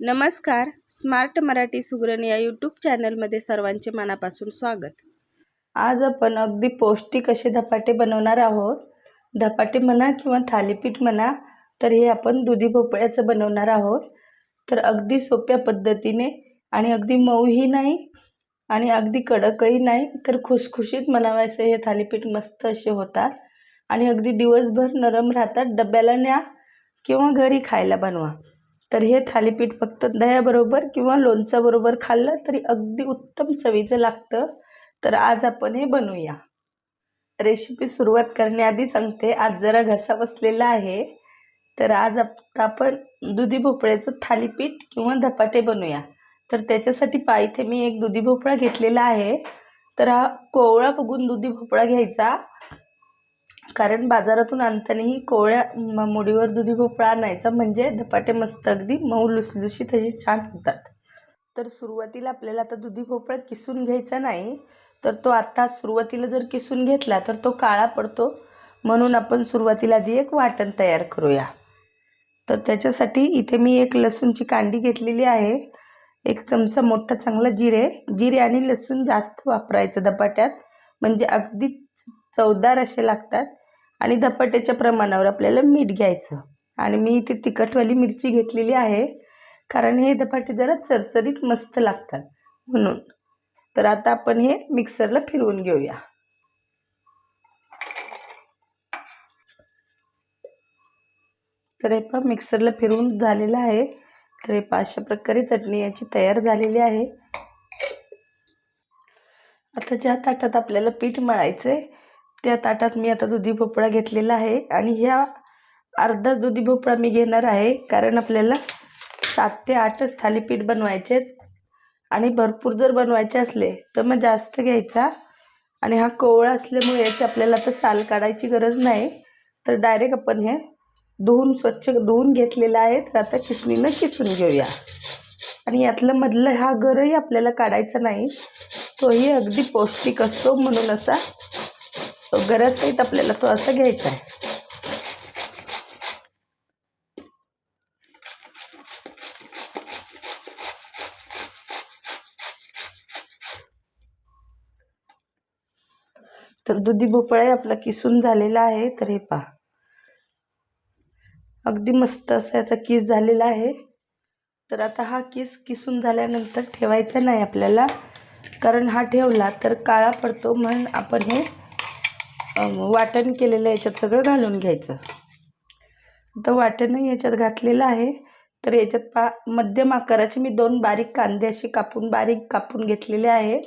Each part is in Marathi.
नमस्कार. स्मार्ट मराठी सुगरण या यूट्यूब चॅनलमध्ये सर्वांचे मनापासून स्वागत. आज आपण अगदी पौष्टिक असे धपाटे बनवणार आहोत. धपाटे म्हणा किंवा थालीपीठ म्हणा तर हे आपण दुधी भोपळ्याचं बनवणार आहोत. तर अगदी सोप्या पद्धतीने आणि अगदी मऊही नाही आणि अगदी कडकही नाही तर खुसखुशीत म्हणावे हे थालीपीठ मस्त असे होतात. आणि अगदी दिवसभर नरम राहतात. डब्याला न्या किंवा घरी खायला बनवा. तर हे थालीपीठ फक्त दह्याबरोबर किंवा लोणच्याबरोबर खाल्लं तरी अगदी उत्तम चवीचं लागतं. तर आज आपण हे बनवूया. रेसिपी सुरुवात करण्याआधी सांगते आज जरा घसा बसलेला आहे. तर आज आपण दुधी भोपळ्याचं थालीपीठ किंवा धपाटे बनवूया. तर त्याच्यासाठी पा इथे मी एक दुधी भोपळा घेतलेला आहे. तर हा कोवळा बघून दुधी भोपळा घ्यायचा. कारण बाजारातून आणतानाही कोवळ्या म मुडीवर दुधी भोपळा आणायचा म्हणजे धपाटे मस्त अगदी मऊ लुसलुशीत अशी छान होतात. तर सुरुवातीला आपल्याला आता दुधी भोपळा किसून घ्यायचा नाही तर तो आत्ता सुरुवातीला जर किसून घेतला तर तो काळा पडतो. म्हणून आपण सुरुवातीला आधी एक वाटण तयार करूया. तर त्याच्यासाठी इथे मी एक लसूणची कांडी घेतलेली आहे. एक चमचा मोठा चांगला जिरे जिरे आणि लसूण जास्त वापरायचं धपाट्यात. म्हणजे अगदी चवदार असे लागतात. आणि धपाट्याच्या प्रमाणावर आपल्याला मीठ घ्यायचं. आणि मी इथे तिखटवाली मिरची घेतलेली आहे. कारण हे धपाटे जरा चरचरीत मस्त लागतात. म्हणून. तर आता आपण हे मिक्सरला फिरवून घेऊया. तर हे पहा मिक्सरला फिरवून झालेलं आहे. तर हे पहा अशा प्रकारे चटणी याची तयार झालेली आहे. आता ज्या ताटात आपल्याला पीठ मळायचं आहे त्या ताटात मी आता दुधी भोपळा घेतलेला आहे आणि ह्या अर्धा दुधी भोपळा मी घेणार आहे कारण आपल्याला सात ते आठच थालीपीठ बनवायचे आहेत. आणि भरपूर जर बनवायचे असले तर मग जास्त घ्यायचा. आणि हा कोवळा असल्यामुळे याची आपल्याला आता साल काढायची गरज नाही. तर डायरेक्ट आपण हे धुवून स्वच्छ धुवून घेतलेलं आहे. तर आता किसणीनं किसून घेऊया. आणि यातलं मधलं हा घरही आपल्याला काढायचा नाही. तोही अगदी पौष्टिक असतो म्हणून असा गरजसहित आपल्याला तो असं घ्यायचा आहे. तर दुधी भोपळाही आपला किसून झालेला आहे तर हे पहा. अगदी मस्त असा याचा किस झालेला आहे. तर आता हा किस किसून झाल्यानंतर ठेवायचा नाही आपल्याला. कारण हा ठेवला तर काळा पडतो म्हणून आपण हे वाटण केलेलं याच्यात सगळं घालून घ्यायचं. आता वाटणही याच्यात घातलेलं आहे. तर याच्यात पा मध्यम आकाराचे मी दोन बारीक कांदे असे कापून बारीक कापून घेतलेले आहेत.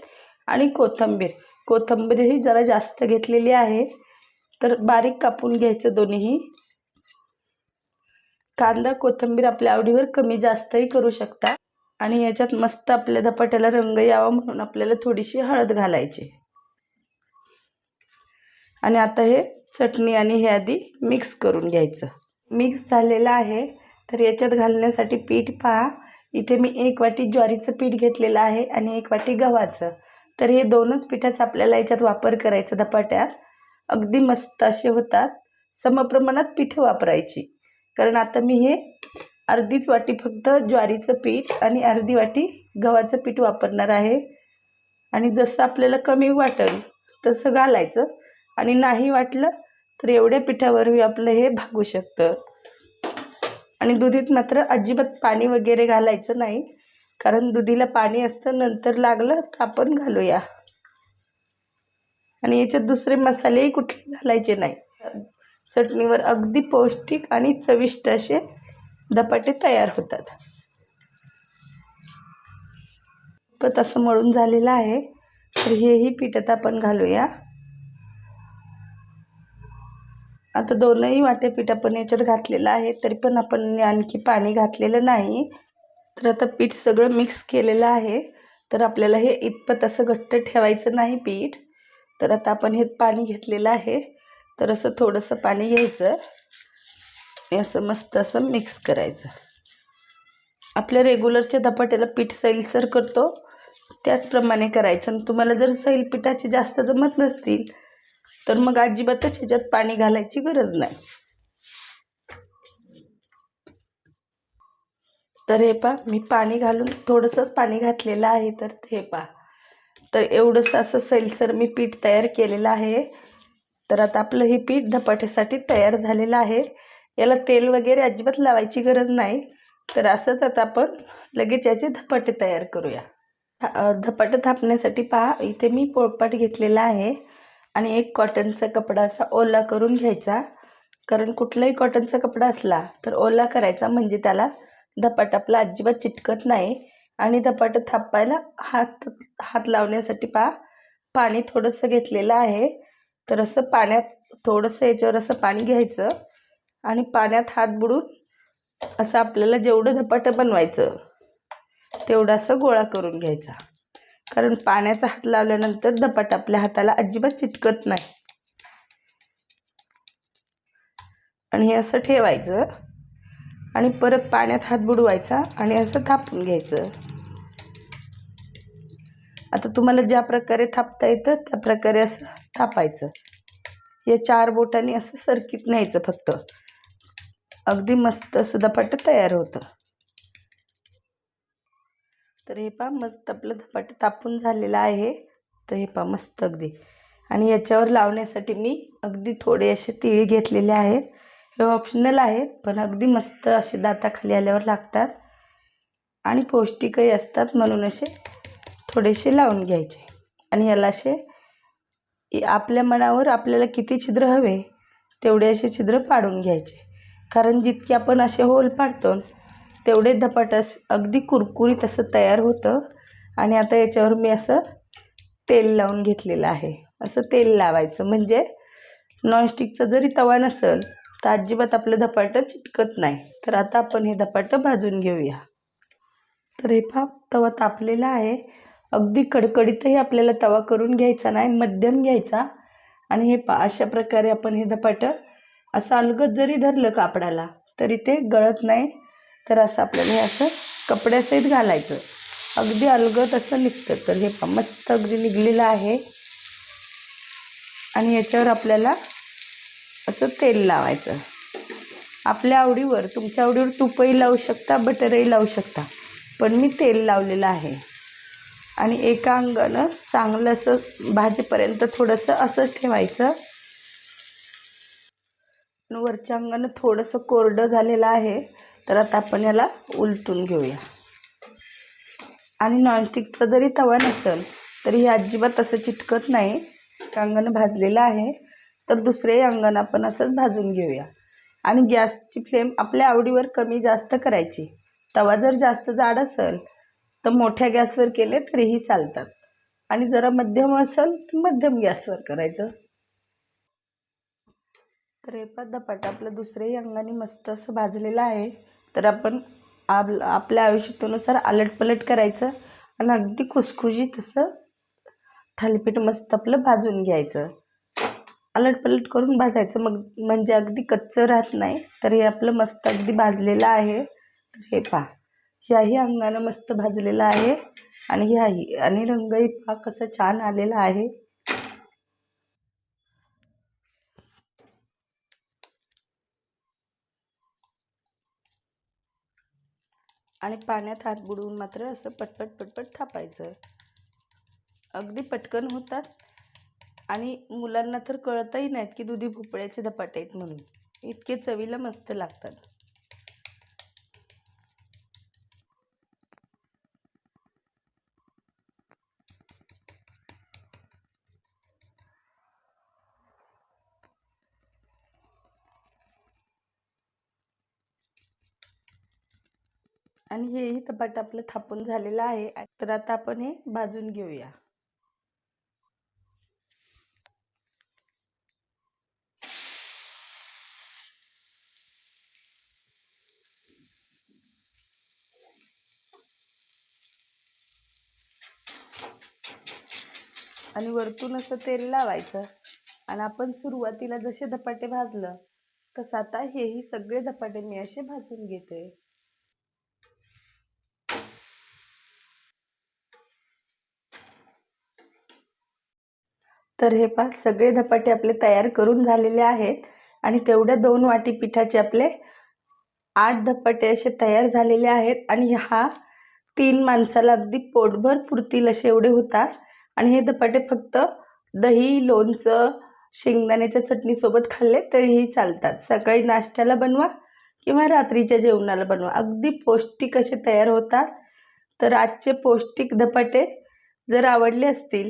आणि कोथिंबीर. कोथिंबीरही जरा जास्त घेतलेली आहे. तर बारीक कापून घ्यायचं दोन्हीही. कांदा कोथिंबीर आपल्या आवडीवर कमी जास्तही करू शकता. आणि याच्यात मस्त आपल्या धपाट्याला रंग यावा म्हणून आपल्याला थोडीशी हळद घालायची. आणि आता हे चटणी आणि हे आधी मिक्स करून घ्यायचं. मिक्स झालेलं आहे. तर याच्यात घालण्यासाठी पीठ पहा. इथे मी एक वाटी ज्वारीचं पीठ घेतलेलं आहे आणि एक वाटी गव्हाचं. तर हे दोनच पिठाचा आपल्याला याच्यात वापर करायचा धपाट्यात. अगदी मस्त असे होतात. समप्रमाणात पिठं वापरायची. कारण आता मी हे अर्धीच वाटी फक्त ज्वारीचं पीठ आणि अर्धी वाटी गव्हाचं पीठ वापरणार आहे. आणि जसं आपल्याला कमी वाटेल तसं घालायचं. आणि नाही वाटलं तर एवढ्या पिठावरही आपलं हे भागू शकतं. आणि दुधीत मात्र अजिबात पाणी वगैरे घालायचं नाही. कारण दुधीला पाणी असतं नंतर लागलं तर आपण घालूया. आणि याच्यात दुसरे मसालेही कुठले घालायचे नाही. चटणीवर अगदी पौष्टिक आणि चविष्ट असे धपाटे तयार होतात. पण तसं मळून झालेलं आहे तर हेही पिठात आपण घालूया. आता दोनही वाट्या पीठ आपण याच्यात घातलेलं आहे तरी पण आपण आणखी पाणी घातलेलं नाही. तर आता पीठ सगळं मिक्स केलेलं आहे. तर आपल्याला हे इतपत असं घट्ट ठेवायचं नाही पीठ. तर आता आपण हे पाणी घेतलेलं आहे. तर असं थोडंसं पाणी घ्यायचं. असं मस्त असं मिक्स करायचं. आपल्या रेग्युलरच्या धपाट्याला पीठ सैलसर करतो. त्याचप्रमाणे करायचं. आणि तुम्हाला जर सैल पिठाची जास्त जमत नसतील तर मग अजिबातच ह्याच्यात पाणी घालायची गरज नाही. तर हे पा मी पाणी घालून थोडंसंच पाणी घातलेलं आहे तर हे पा तर एवढंसं असं सैलसर मी पीठ तयार केलेलं आहे. तर आता आपलं हे पीठ धपाट्यासाठी तयार झालेलं आहे. याला तेल वगैरे अजिबात लावायची गरज नाही. तर असंच आता आपण लगेच याचे धपाटे तयार करूया. धपाटं थापण्यासाठी पहा इथे मी पोळपाट घेतलेला आहे. आणि एक कॉटनचा कपडा असा ओला करून घ्यायचा. कारण कुठलाही कॉटनचा कपडा असला तर ओला करायचा म्हणजे त्याला धपाट आपला अजिबात चिटकत नाही. आणि धपाट थापायला हात हात लावण्यासाठी पा पाणी थोडंसं घेतलेलं आहे. तर असं पाण्यात थोडंसं याच्यावर असं पाणी घ्यायचं. आणि पाण्यात हात बुडून असं आपल्याला जेवढं धपाटं बनवायचं तेवढं असं गोळा करून घ्यायचा. कारण पाण्याचा हात लावल्यानंतर धपाट आपल्या हाताला अजिबात चिटकत नाही. आणि हे असं ठेवायचं. आणि परत पाण्यात हात बुडवायचा आणि असं थापून घ्यायचं. आता तुम्हाला ज्या प्रकारे थापता येतं त्या प्रकारे असं थापायचं. या चार बोटांनी असं सरकीत न्यायचं फक्त. अगदी मस्त असं दपाट तयार होतं. तर हे पहा मस्त आपलं धपाट तापून झालेलं आहे. तर हे पहा मस्त अगदी. आणि याच्यावर लावण्यासाठी मी अगदी थोडे असे तिळी घेतलेले आहेत. हे ऑप्शनल आहेत पण अगदी मस्त असे दाताखाली आल्यावर लागतात. आणि पौष्टिकही असतात म्हणून असे थोडेसे लावून घ्यायचे. आणि याला असे आपल्या मनावर आपल्याला किती छिद्र हवे तेवढे असे छिद्र पाडून घ्यायचे. कारण जितके आपण असे होल पाडतो तेवढे धपाटस अगदी कुरकुरीत असं तयार होतं. आणि आता याच्यावर मी असं तेल लावून घेतलेलं आहे. असं तेल लावायचं. म्हणजे नॉनस्टिकचा जरी तवा नसेल तर अजिबात आपलं धपाटं चिटकत नाही. तर आता आपण हे धपाटं भाजून घेऊया. तर हे पहा तवा तापलेला आहे. अगदी कडकडीतही आपल्याला तवा करून घ्यायचा नाही मध्यम घ्यायचा. आणि हे पा अशा प्रकारे आपण हे धपाटं असं अलगत जरी धरलं कापडाला तरी ते गळत नाही. तर असं आपल्याला हे असं कपड्यासहित घालायचं. अगदी अलगत असं निघतं. तर हे मस्त अगदी निघलेलं आहे. आणि याच्यावर आपल्याला असं तेल लावायचं. आपल्या आवडीवर तुमच्या आवडीवर तूपही लावू शकता बटरही लावू शकता. पण मी तेल लावलेलं आहे. आणि एका अंगानं चांगलं असं भाजीपर्यंत थोडंसं असंच ठेवायचं. वरच्या अंगानं थोडंसं कोरडं झालेलं आहे. तर आता आपण याला उलटून घेऊया. आणि नॉनस्टिकचा जरी तवा नसेल तरी हे अजिबात असं चिटकत नाही. अंगण भाजलेलं आहे. तर दुसरे अंगण आपण असंच भाजून घेऊया. आणि गॅसची फ्लेम आपल्या आवडीवर कमी जास्त करायची. तवा जर जास्त जाड असेल तर मोठ्या गॅसवर केले तरीही चालतात. आणि जरा मध्यम असेल तर मध्यम गॅसवर करायचं. तर हे पण आपलं दुसऱ्याही अंगाने मस्त असं भाजलेलं आहे. तर आपण आप आपल्या आवश्यकतेनुसार आलटपलट करायचं आणि अगदी खुसखुशीत असं थालीपीठ मस्त आपलं भाजून घ्यायचं. आलटपलट करून भाजायचं. मग म्हणजे अगदी कच्चं राहत नाही तर हे आपलं मस्त अगदी भाजलेलं आहे. तर हे पहा ह्याही अंगानं मस्त भाजलेलं आहे आणि ह्याही आणि रंगही पहा कसं छान आलेला आहे. आणि पाण्यात हात बुडवून मात्र असं पटपट पटपट थापायचं. अगदी पटकन होतात. आणि मुलांना तर कळतही नाहीत की दुधी भोपळ्याचे धपाटे आहेत म्हणून. इतके चवीला मस्त लागतात. आणि हेही धपाट आपलं थापून झालेलं आहे. तर आता आपण हे भाजून घेऊया. आणि वरतून असं तेल लावायचं. आणि आपण सुरुवातीला जसे धपाटे भाजलं तसं आता हेही सगळे धपाटे मी असे भाजून घेते. तर हे पहा सगळे धपाटे आपले तयार करून झालेले आहेत आणि तेवढ्या दोन वाटी पिठाचे आपले आठ धपाटे असे तयार झालेले आहेत आणि हा तीन माणसाला अगदी पोटभर पुरतील असे एवढे होतात. आणि हे धपाटे फक्त दही लोणचं शेंगदाण्याच्या चटणीसोबत खाल्ले तरीही चालतात. सकाळी नाश्त्याला बनवा किंवा रात्रीच्या जेवणाला बनवा. अगदी पौष्टिक असे तयार होतात. तर आजचे पौष्टिक धपाटे जर आवडले असतील